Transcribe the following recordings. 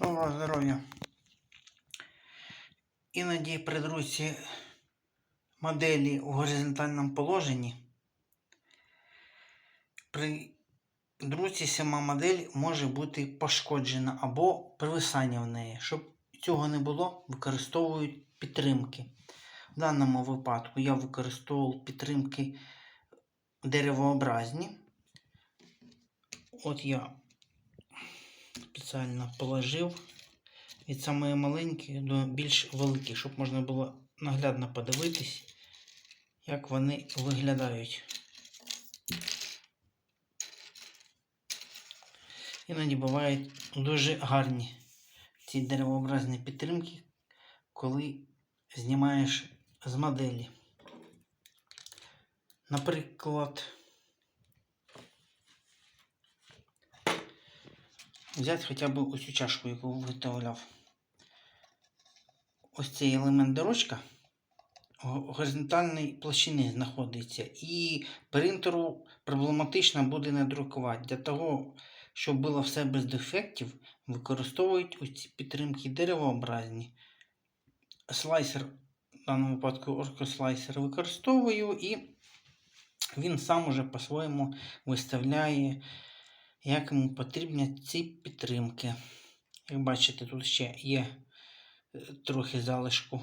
Доброго здоров'я. Іноді при друзі моделі у горизонтальному положенні. При друзі сама модель може бути пошкоджена або привисання в неї. Щоб цього не було, використовують підтримки. В даному випадку я використовував підтримки деревообразні. От я спеціально положив від самої маленької до більш великої, щоб можна було наглядно подивитись, як вони виглядають. Іноді бувають дуже гарні ці деревообразні підтримки, коли знімаєш з моделі. Наприклад, взяти хоча б ось цю чашку, яку виготовляв. Ось цей елемент дорожка го- горизонтальної площини знаходиться. І принтеру проблематично буде надрукувати. Для того, щоб було все без дефектів, використовують ось ці підтримки деревообразні. Слайсер, в даному випадку оркослайсер використовую і він сам уже по-своєму виставляє, як йому потрібні ці підтримки. Як бачите, тут ще є е, трохи залишку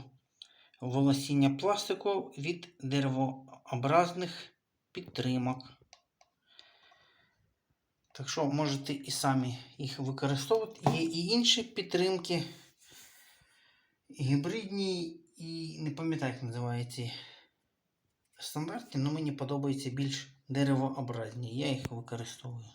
волосіння пластику від деревообразних підтримок. Так що можете і самі їх використовувати. Є і інші підтримки, гібридні, і не пам'ятаю, як називаються стандартні, але мені подобаються більш деревообразні. Я їх використовую.